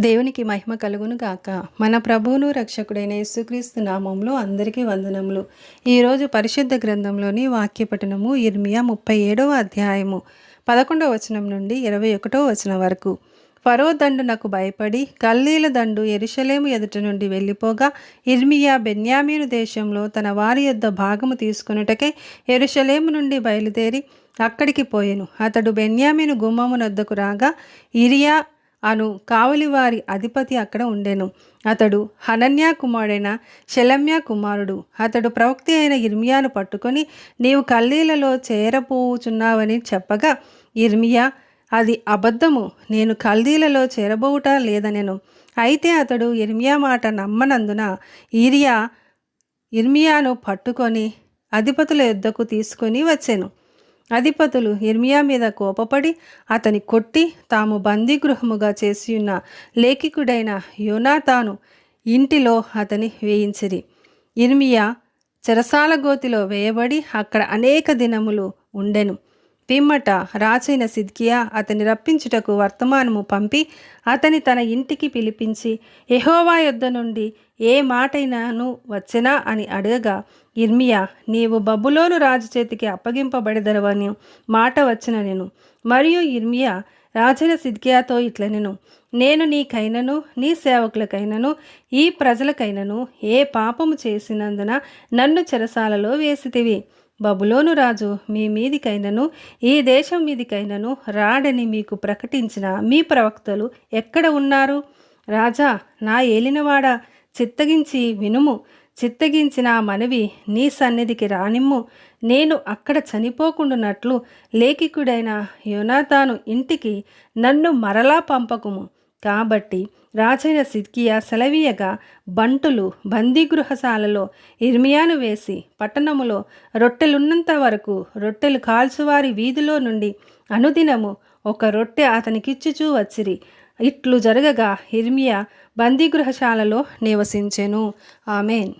దేవునికి మహిమ కలుగును గాక మన ప్రభువును రక్షకుడైన యేసుక్రీస్తు నామంలో అందరికీ వందనములు. ఈరోజు పరిశుద్ధ గ్రంథంలోని వాక్య పఠనము ఇర్మియా ముప్పై ఏడవ అధ్యాయము పదకొండవ వచనం నుండి ఇరవై ఒకటో వచనం వరకు. ఫరో దండు నాకు భయపడి కల్లీల దండు ఎరుషలేము ఎదుట నుండి వెళ్ళిపోగా ఇర్మియా బెన్యామీను దేశంలో తన వారి యొద్ద భాగము తీసుకున్నటకే ఎరుషలేము నుండి బయలుదేరి అక్కడికి పోయెను. అతడు బెన్యామీను గుమ్మమునొద్దకు రాగా ఇరియా అను కావలివారి అధిపతి అక్కడ ఉండెను. అతడు హనన్యా కుమారుడైన శలమ్యా కుమారుడు. అతడు ప్రవక్తి అయిన ఇర్మియాను పట్టుకొని నీవు కల్లీలలో చేరపోచున్నావని చెప్పగా ఇర్మియా అది అబద్ధము. నేను కల్దీలలో చేరబోవుట లేదనెను. అయితే అతడు ఇర్మియా మాట నమ్మనందున ఈరియా ఇర్మియాను పట్టుకొని అధిపతుల యుద్ధకు తీసుకొని వచ్చాను. అధిపతులు ఇర్మియా మీద కోపపడి అతని కొట్టి తాము బందీగృహముగా చేసియున్న లేఖికుడైన యోనాతాను ఇంటిలో అతని వేయించిరి. ఇర్మియా చెరసాల గోతిలో వేయబడి అక్కడ అనేక దినములు ఉండెను. పిమ్మట రాచైన సిద్కియా అతని రప్పించుటకు వర్తమానము పంపి అతని తన ఇంటికి పిలిపించి ఎహోవా యొద్ద నుండి ఏ మాటైనాను వచ్చెనా అని అడగగా ఇర్మియా నీవు బబులోను రాజు చేతికి అప్పగింపబడదరవని మాట వచ్చిన నేను మరియు ఇర్మియా రాజైన సిద్కియాతో ఇట్లనెను. నేను నీకైనను నీ సేవకులకైనను ఈ ప్రజలకైనను ఏ పాపము చేసినందున నన్ను చెరసాలలో వేసితివి? బబులోను రాజు మీ మీదికైనను ఈ దేశం మీదికైనను రాడని మీకు ప్రకటించిన మీ ప్రవక్తలు ఎక్కడ ఉన్నారు? రాజా నా ఏలినవాడ చిత్తగించి వినుము. చిత్తగించిన మనవి నీ సన్నిధికి రానిమ్ము. నేను అక్కడ చనిపోకుండానట్లు లేఖికుడైన యోనాతాను ఇంటికి నన్ను మరలా పంపకుము. కాబట్టి రాజైన సిద్కియా సెలవీయగా బంటులు బందీగృహశాలలో ఇర్మియాను వేసి పట్టణములో రొట్టెలున్నంత వరకు రొట్టెలు కాల్చువారి వీధిలో నుండి అనుదినము ఒక రొట్టె అతనికిచ్చుచూ వచ్చిరి. ఇట్లు జరగగా ఇర్మియా బందీగృహశాలలో నివసించెను. ఆమెన్.